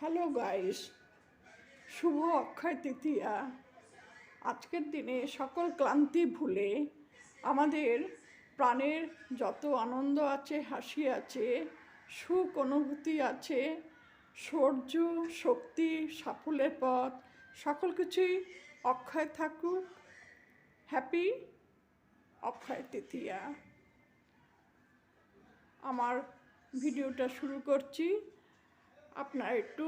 Hello guys, শুভ অক্ষয় তৃতীয়া। আজকের দিনে সকল ক্লান্তি ভুলে আমাদের প্রাণের যত আনন্দ আছে, হাসি আছে, সুখ অনুভূতি আছে, সৌর্য, শক্তি, সাফল্যের পথ, সকল কিছুই অক্ষয় থাকুক। হ্যাপি অক্ষয় তৃতীয়া। আমার ভিডিওটা শুরু করছি। আপনারা একটু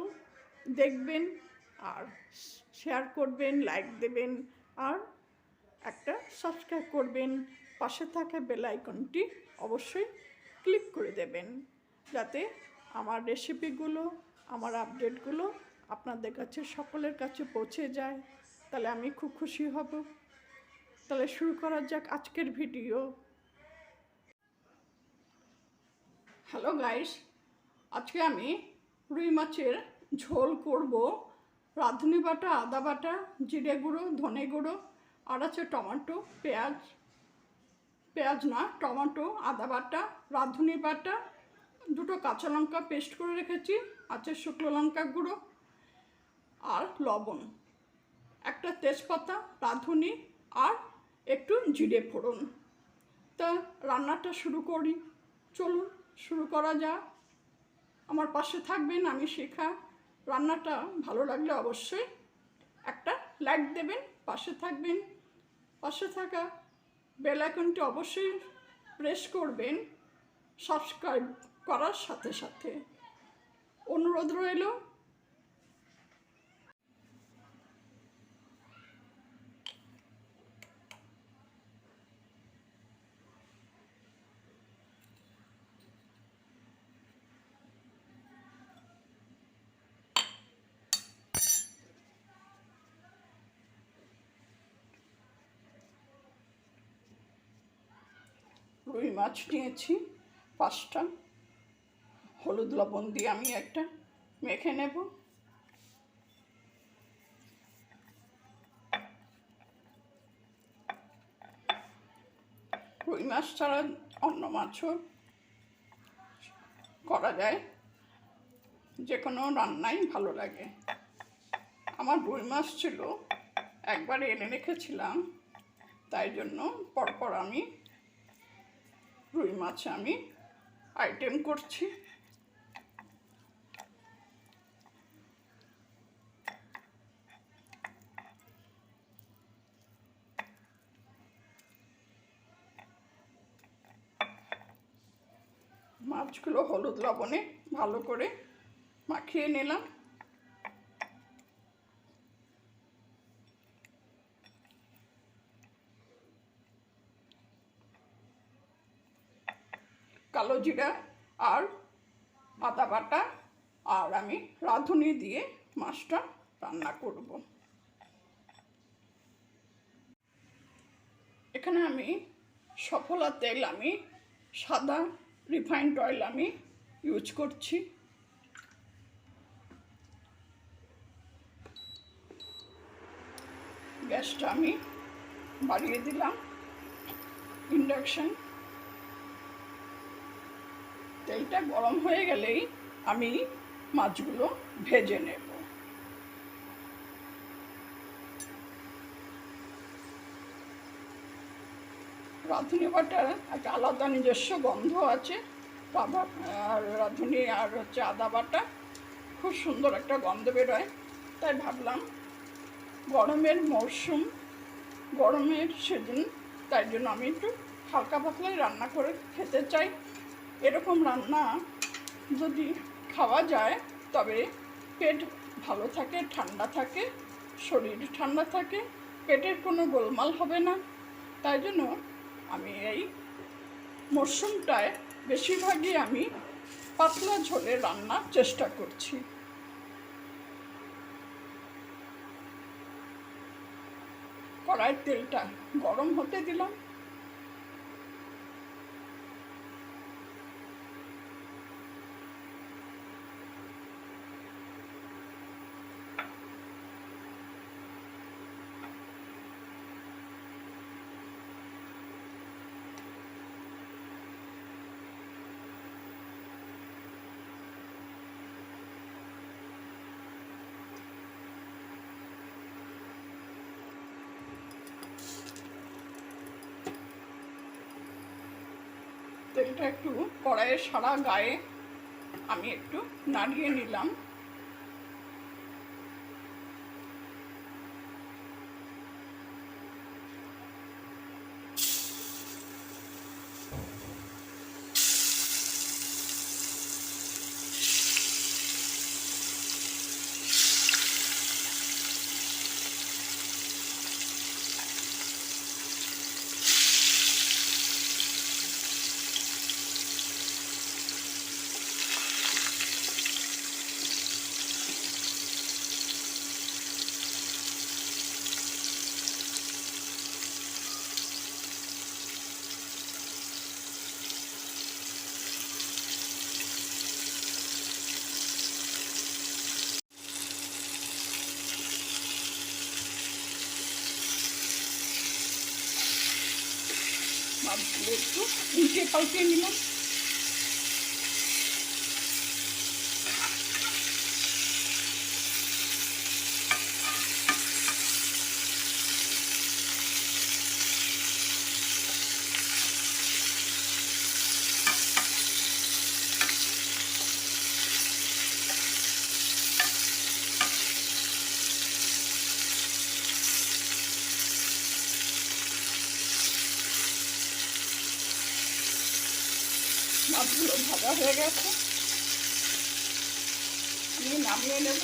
দেখবেন আর শেয়ার করবেন লাইক দেবেন আর একটা সাবস্ক্রাইব করবেন। পাশে থাকা বেল আইকনটি অবশ্যই ক্লিক করে দেবেন যাতে আমার রেসিপিগুলো আমার আপডেটগুলো আপনাদের কাছে, সকলের কাছে পৌঁছে যায়। তাহলে আমি খুব খুশি হব। তাহলে শুরু করা যাক আজকের ভিডিও হ্যালো গাইস আজকে আমি রুই মাছের ঝোল করব। রাঁধুনি বাটা, আদা বাটা, জিরে গুঁড়ো, ধনে গুঁড়ো আর আছে টমেটো, পেঁয়াজ পেঁয়াজ না, টমেটো, আদা বাটা, রাঁধুনি বাটা, দুটো কাঁচা লঙ্কা পেস্ট করে রেখেছি, আছে শুকনো লঙ্কা গুঁড়ো আর লবণ। একটা তেজপাতা, রাঁধুনি আর একটু জিরে ফোড়ন। তা রান্নাটা শুরু করি। চলুন, শুরু করা যাক। আমার পাশে থাকবেন, আমি শেখা রান্নাটা ভালো লাগলে অবশ্যই একটা লাইক দেবেন, পাশে থাকবেন, পাশে থাকা বেল আইকনটি অবশ্যই প্রেস করবেন সাবস্ক্রাইব করার সাথে সাথে। অনুরোধ রইল রুই মাছ নিয়েছি, পাঁচটা। হলুদ লবণ দিয়ে আমি একটা মেখে নেব। রুই মাছ ছাড়া অন্য মাছও করা যায়। যে কোনো রান্নাই ভালো লাগে। আমার রুই মাছ ছিল, একবার এনে রেখেছিলাম, তাই জন্য পরপর আমি রুই মাছ আমি আইটেম করছি। মাছগুলো হলুদ লবণে ভালো করে মাখিয়ে নিলাম। জিরা আর আদা বাটা আর আমি রাঁধুনি দিয়ে মাছটা রান্না করব। এখানে আমি সফলা তেল আমি, সাদা রিফাইন্ড অয়েল আমি ইউজ করছি। গ্যাসটা আমি বাড়িয়ে দিলাম। ইন্ডাকশন তেলটা গরম হয়ে গেলেই আমি মাছগুলো ভেজে নেব। রাঁধুনি বাটার একটা আলাদা নিজস্ব গন্ধ আছে আর রাঁধুনি আর হচ্ছে আদা বাটা, খুব সুন্দর একটা গন্ধ বেরোয়। তাই ভাবলাম গরমের মরশুম গরমের সেদিন তাই জন্য আমি একটু হালকা পাতলাই রান্না করে খেতে চাই। এরকম রান্না যদি খাওয়া যায়, তবে পেট ভালো থাকে, ঠান্ডা থাকে, শরীর ঠান্ডা থাকে, পেটের কোনো গোলমাল হবে না। তাই জন্য আমি এই মরশুমটায় বেশিরভাগই আমি পাতলা ঝোলে রান্নার চেষ্টা করছি। কড়াইয়ের তেলটা গরম হতে দিলাম। তেলটা একটু কড়াইয়ের সারা গায়ে আমি একটু নাড়িয়ে নিলাম। মাছগুলো একটু উল্টে পাল্টে নিলাম মাছগুলো ভাজা হয়ে গেছে আমি নামিয়ে নেব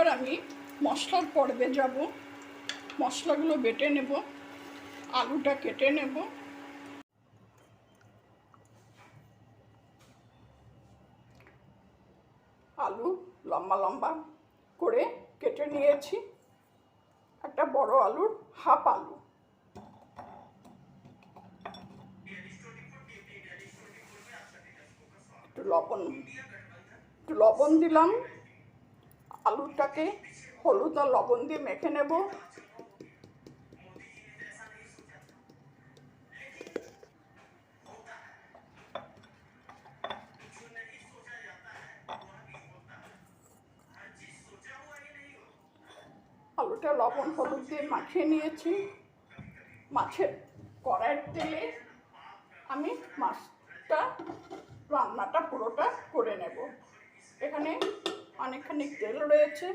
এবার আমি মশলার পর্বে যাব। মশলাগুলো বেটে নেব, আলুটা কেটে নেব। আলু লম্বা লম্বা করে কেটে নিয়েছি। একটা বড় আলুর হাফ আলু। একটু লবণ একটু লবণ দিলাম। আলুটাকে হলুদ আর লবণ দিয়ে মেখে নেব। আলুটা লবণ, হলুদ দিয়ে মাখিয়ে নিয়েছি। মাছের কড়াইয়ের তেলে আমি মাছটা, রান্নাটা পুরোটা করে নেব। এখানে অনেকখানি তেল রয়েছে।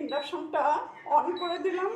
ইন্ডাকশনটা অন করে দিলাম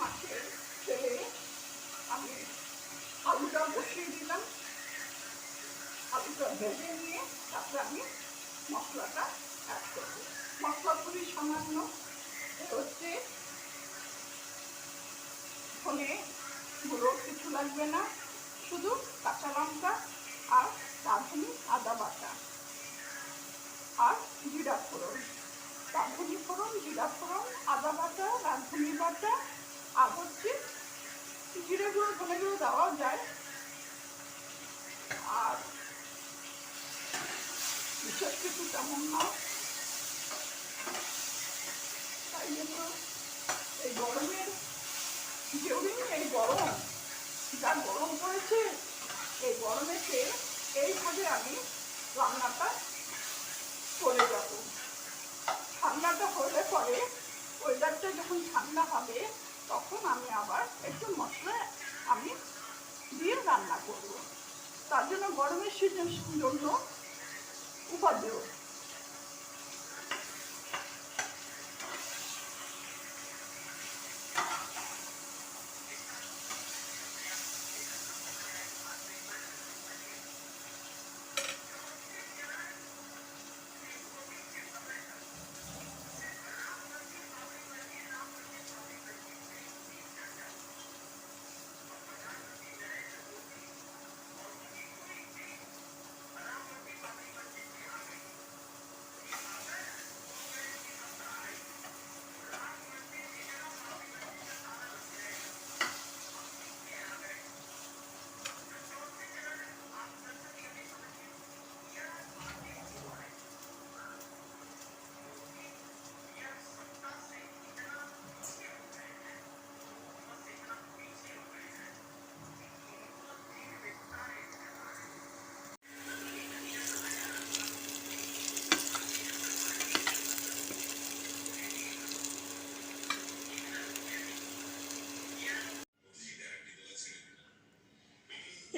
মাছের তেলে আমি আলুটা বসিয়ে দিলাম ভেজে নিয়ে তারপরে আমি মশলাটা অ্যাড সামান্য হচ্ছে ফোনে গুঁড়ো কিছু লাগবে না শুধু কাঁচা লঙ্কা আর রাঁধুনি আদা বাটা আর জিরা ফোড়ন রাঁধুনি ফোড়ন জিরা ফোড়ন আদা বাটা বাটা আর হচ্ছে জিরে গুঁড়ো ধনে গুঁড়ো দেওয়া যায় আর বিশেষ কিছু তেমন না তাই জন্য এই গরমের যেদিন এই গরম যা গরম পড়েছে এই গরমেতে এইভাবে আমি রান্নাটা করে যাব ঠান্ডাটা হলে পরে ওয়েদারটা যখন ঠান্ডা হবে তখন আমি আবার একটু মশলা আমি দিয়ে রান্না করব তার জন্য গরমের সিজন জন্য o Badeu.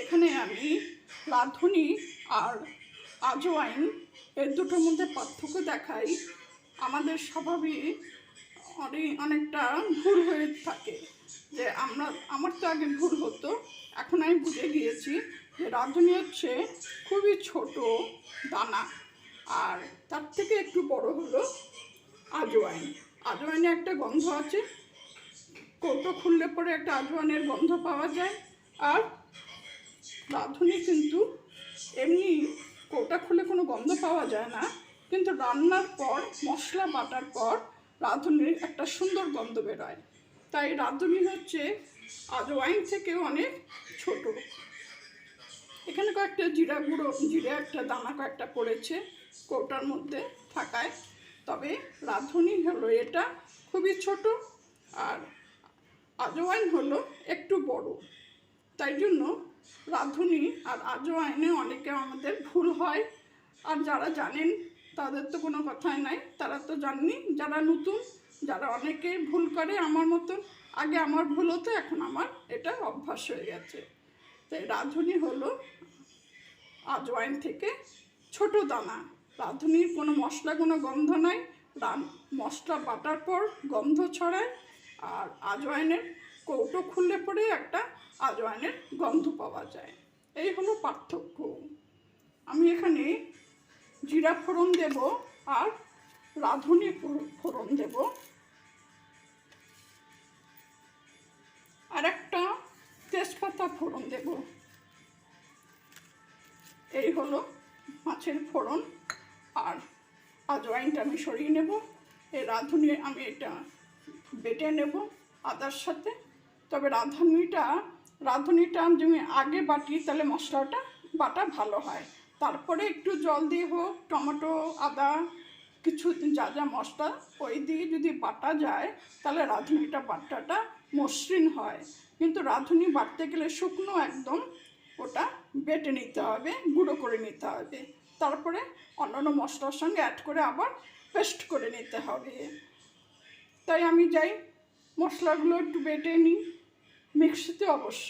এখানে আমি রাঁধুনি আর আজওয়াইন এর দুটোর মধ্যে পার্থক্য দেখাই। আমাদের স্বাভাবিক অনেক অনেকটা ভুল হয়ে থাকে যে আমরা, আমার তো আগে ভুল হতো, এখন আমি বুঝে গিয়েছি যে রাঁধুনি হচ্ছে খুবই ছোট দানা আর তার থেকে একটু বড় হলো আজওয়াইন আজওয়াইনে একটা গন্ধ আছে, কৌটো খুললে পরে একটা আজওয়ানের গন্ধ পাওয়া যায় আর রাঁধুনি কিন্তু এমনি কৌটা খুলে কোনো গন্ধ পাওয়া যায় না। কিন্তু রান্নার পর, মশলা বাটার পর রাঁধুনির একটা সুন্দর গন্ধ বেরোয়। তাই রাঁধুনি হচ্ছে আজওয়াইন থেকেও অনেক ছোট। এখানে কয়েকটা জিরা গুঁড়ো, জিরে একটা, দানা কয়েকটা পড়েছে কৌটার মধ্যে থাকায়। তবে রাঁধুনি হলো এটা খুবই ছোট আর আজওয়াইন হলো একটু বড়। তাই জন্য রাঁধুনি আর আজওয়াইনে অনেকে আমাদের ভুল হয়। আর যারা জানেন, তাদের তো কোনো কথাই নাই। তারা তো জাননি, যারা নতুন, যারা অনেকে ভুল করে আমার মতন। আগে আমার ভুল হতো, এখন আমার এটা অভ্যাস হয়ে গেছে। তাই রাঁধুনি হলো আজওয়াইন থেকে ছোট দানা। রাঁধুনির কোনো মশলা, কোনো গন্ধ নাই। রান, মশলা বাটার পর গন্ধ ছড়ায়। আর আজওয়াইনের কৌটো খুললে পরে একটা আজওয়াইনের গন্ধ পাওয়া যায়। এই হলো পার্থক্য। আমি এখানে জিরা ফোড়ন দেব আর রাঁধুনি ফোড়- ফোড়ন দেব। আর একটা তেজপাতা ফোড়ন দেব। এই হলো মাছের ফোড়ন। আর আজওয়াইনটা আমি সরিয়ে নেব। এই রাঁধুনি আমি এটা বেটে নেব আদার সাথে। তবে রাঁধুনিটা রাঁধুনিটা যদি আগে বাটি তাহলে মশলাটা বাটা ভালো হয়। তারপরে একটু জল দিয়ে হোক, টমেটো, আদা, কিছু যা যা মশলা, ওই দিয়ে যদি বাটা যায়, তাহলে রাঁধুনিটা বাটাটা মসৃণ হয়। কিন্তু রাঁধুনি বাটতে গেলে শুকনো একদম ওটা বেটে নিতে হবে, গুঁড়ো করে নিতে হবে। তারপরে অন্যান্য মশলার সঙ্গে অ্যাড করে আবার পেস্ট করে নিতে হবে। তাই আমি যাই মশলাগুলো একটু বেটে নিই। মিক্সিতে অবশ্য।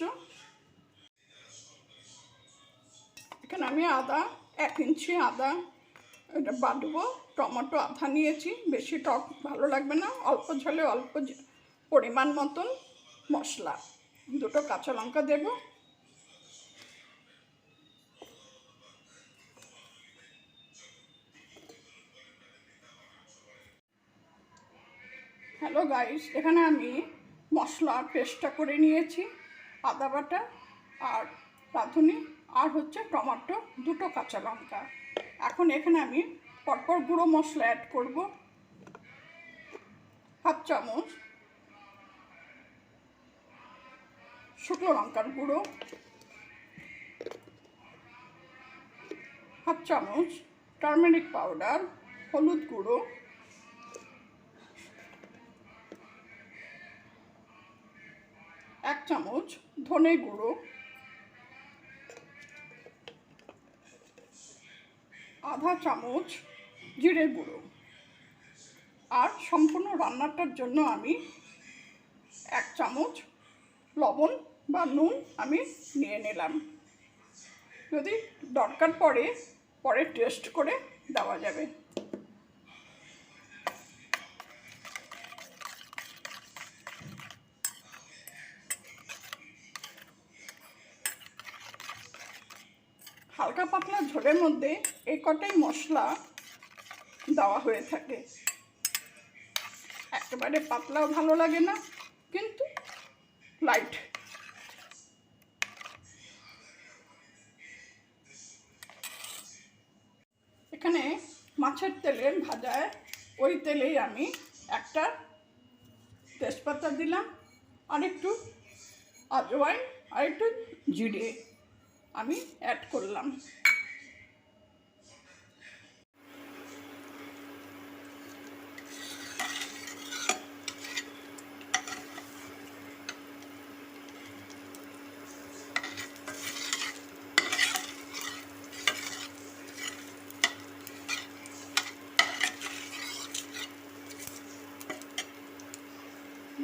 এখানে আমি আদা, এক ইঞ্চি আদা, এটা বাটবো। টমেটো আধা নিয়েছি, বেশি টক ভালো লাগবে না। অল্প ঝালে অল্প পরিমাণ মতন মশলা। দুটো কাঁচা লঙ্কা দেবো। হ্যালো গাইস এখানে আমি মশলা পেস্টটা করে নিয়েছি, আদা বাটা আর রাঁধুনি, আর হচ্ছে টমেটো, দুটো কাঁচা লঙ্কা। এখন এখানে আমি পরপর গুঁড়ো মশলা অ্যাড করব। হাফ চামচ শুকনো লঙ্কার গুঁড়ো। হাফ চামচ টার্মেরিক পাউডার, হলুদ গুঁড়ো। ধনে গুঁড়ো। আধা চামচ জিরে গুঁড়ো। আর সম্পূর্ণ রান্নাটার জন্য আমি এক চামচ লবণ বা নুন আমি নিয়ে নিলাম। যদি দরকার পড়ে, পরে টেস্ট করে দেওয়া যাবে। হালকা পাতলা ঝোলের মধ্যে এই কটাই মশলা দেওয়া হয়ে থাকে। একেবারে পাতলাও ভালো লাগে না, কিন্তু লাইট এখানে মাছের তেলে ভাজায় ওই তেলেই আমি একটা তেজপাতা দিলাম, আর একটু আজওয়াইন, আর একটু জিরে। আমি অ্যাড করলাম।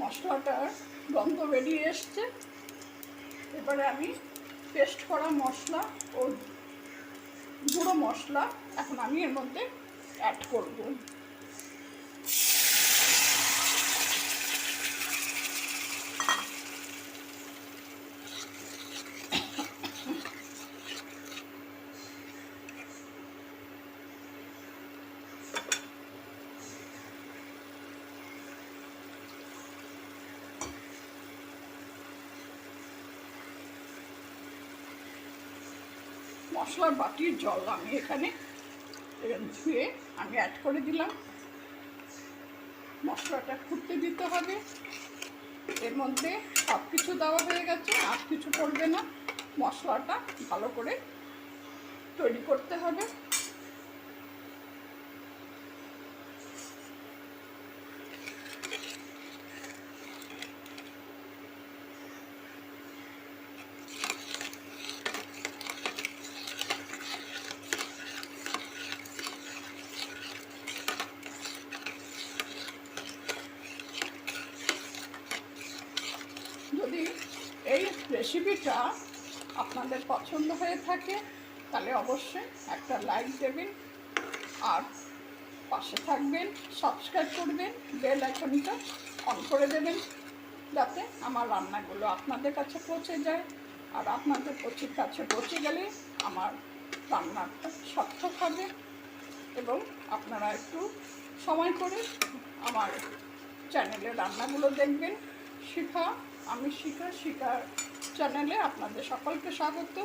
মশলাটার গন্ধ বেরিয়ে এসছে। এবারে আমি পেস্ট করা মশলা ও গুঁড়ো মশলা এখন আমি এর মধ্যে অ্যাড করব। মশলার বাটির জল আমি এখানে এরকম ধুয়ে আমি অ্যাড করে দিলাম। মশলাটা ফুটতে দিতে হবে। এর মধ্যে সব কিছু দেওয়া হয়ে গেছে, আর কিছু পড়বে না। মশলাটা ভালো করে তৈরি করতে হবে যদি এই রেসিপিটা আপনাদের পছন্দ হয়ে থাকে, তাহলে অবশ্যই একটা লাইক দেবেন আর পাশে থাকবেন সাবস্ক্রাইব করবেন বেল আইকনটা অন করে দেবেন, যাতে আমার রান্নাগুলো আপনাদের কাছে পৌঁছে যায়। আর আপনাদের পচির কাছে পৌঁছে গেলে আমার রান্নাটা সার্থক হবে এবং আপনারা একটু সময় করে আমার চ্যানেলে রান্নাগুলো দেখবেন। শিখা, আমি শিখা শিখা চ্যানেলে আপনাদের সকলকে স্বাগত।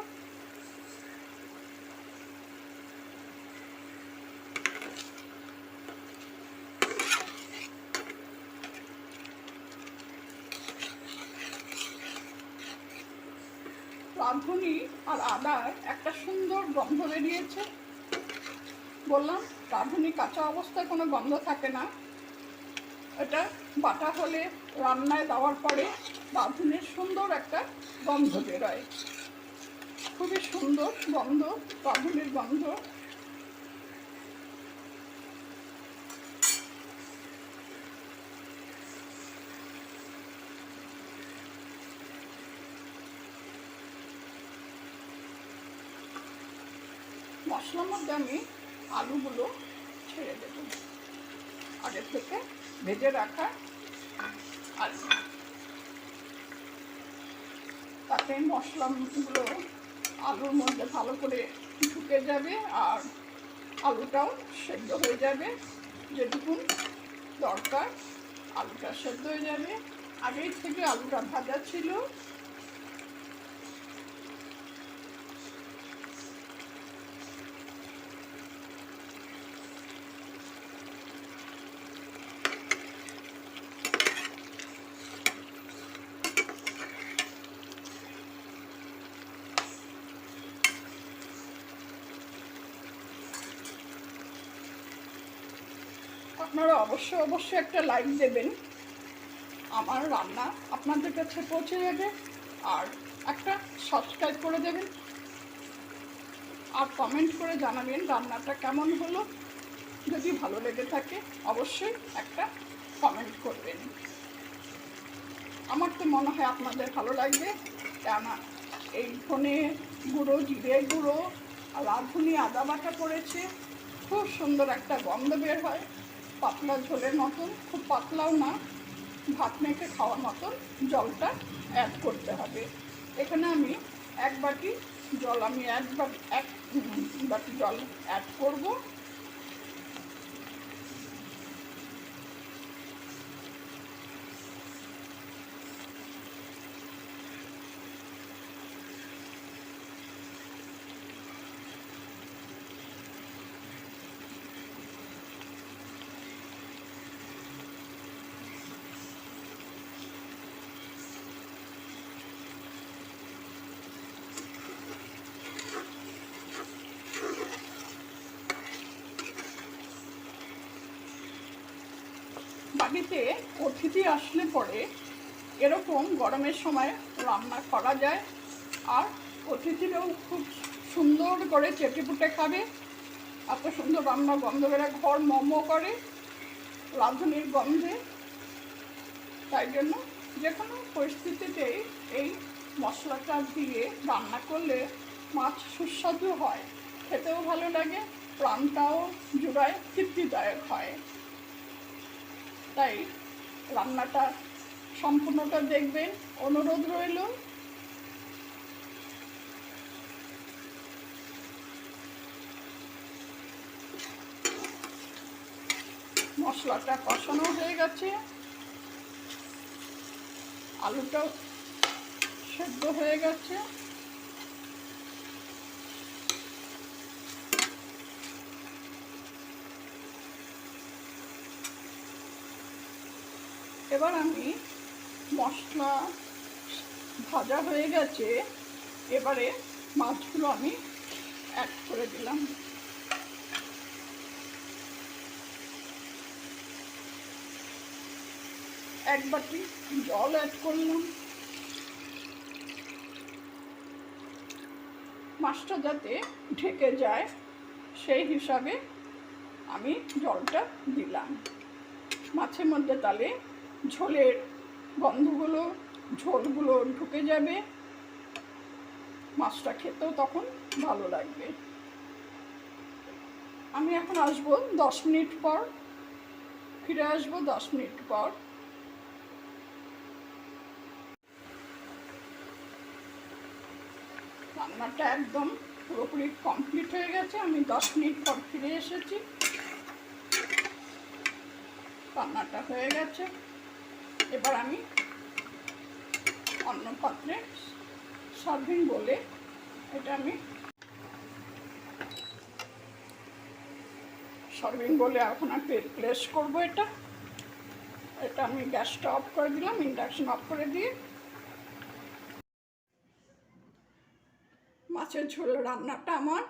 রাঁধুনি আর আদার একটা সুন্দর গন্ধ বেরিয়েছে। বললাম, রাঁধুনি কাঁচা অবস্থায় কোনো গন্ধ থাকে না। এটা বাটা হলে রান্নায় দেওয়ার পরে রাঁধুনির সুন্দর একটা গন্ধ বেরোয়। খুবই সুন্দর গন্ধ রাঁধুনির গন্ধ। মশলার মধ্যে আমি আলুগুলো ছেড়ে দেব। আগে থেকে ভেজে রাখা আলু তাতে মশলাগুলো আলুর মধ্যে ভালো করে ঢুকে যাবে আর আলুটাও সেদ্ধ হয়ে যাবে। যেটুকু দরকার, আলুটা সেদ্ধ হয়ে যাবে। আগেই থেকে আলুটা ভাজা ছিল। আপনারা অবশ্যই অবশ্যই একটা লাইক দেবেন। আমার রান্না আপনাদের কাছে পৌঁছে যাবে আর একটা সাবস্ক্রাইব করে দেবেন। আর কমেন্ট করে জানাবেন রান্নাটা কেমন হলো। যদি ভালো লেগে থাকে, অবশ্যই একটা কমেন্ট করবেন। আমার তো মনে হয় আপনাদের ভালো লাগবে। কেননা এই ফোনে গুঁড়ো, জিরে গুঁড়ো আর রাঁধুনি আদা বাটা পড়েছে খুব সুন্দর একটা গন্ধ বের হয়। পাতলা ঝোলের মতন, খুব পাতলাও না, ভাত মেখে খাওয়ার মতন জলটা অ্যাড করতে হবে। এখানে আমি এক বাটি জল, আমি এক বাটি এক বাটি জল অ্যাড করব। অতিথি আসলে পরে এরকম গরমের সময় রান্না করা যায়। আর অতিথিরাও খুব সুন্দর করে চেটেপুটে খাবে। এত সুন্দর রান্না গন্ধ বেড়ে ঘর মোমো করে রাঁধুনির গন্ধে। তাই জন্য যে কোনো পরিস্থিতিতেই এই মশলাটা দিয়ে রান্না করলে মাছ সুস্বাদু হয়, খেতেও ভালো লাগে, প্রাণটাও জুড়ায় তৃপ্তিদায়ক হয়। তাই রান্নাটা সম্পূর্ণটা দেখবেন। অনুরোধ রইল। মশলাটা কষানো হয়ে গেছে। আলুটাও সেদ্ধ হয়ে গেছে। এবার আমি মশলা ভাজা হয়ে গেছে, এবারে মাছগুলো আমি অ্যাড করে দিলাম। এক বাটি জল অ্যাড করলাম। মাছটা যাতে ঢেকে যায়, সেই হিসাবে আমি জলটা দিলাম। মাছের মধ্যে তাহলে ঝোলের গন্ধগুলো, ঝোলগুলো ঢুকে যাবে। মাছটা খেতেও তখন ভালো লাগবে। আমি এখন আসব দশ মিনিট পর। ফিরে আসব দশ মিনিট পর। রান্নাটা একদম পুরোপুরি কমপ্লিট হয়ে গেছে। আমি দশ মিনিট পর ফিরে এসেছি। রান্নাটা হয়ে গেছে। এবার আমি অন্য পাত্রে সার্ভিং বলে এটা আমি সার্ভিং বলে এখন আমি প্লেস করব এটা। এটা আমি গ্যাসটা অফ করে দিলাম ইন্ডাকশন অফ করে দিয়ে মাছের ঝোল রান্নাটা আমার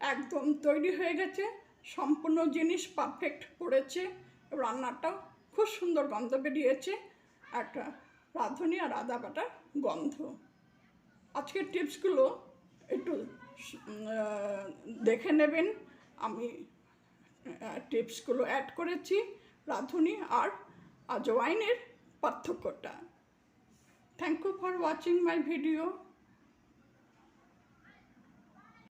একদম তৈরি হয়ে গেছে। সম্পূর্ণ জিনিস পারফেক্ট পড়েছে রান্নাটাও খুব সুন্দর গন্ধ বেরিয়েছে। একটা রাঁধুনি আর আদা বাটা গন্ধ। আজকের টিপসগুলো একটু দেখে নেবেন। আমি টিপসগুলো অ্যাড করেছি রাঁধুনি আর আজওয়াইনের পার্থক্যটা। Thank you for watching my video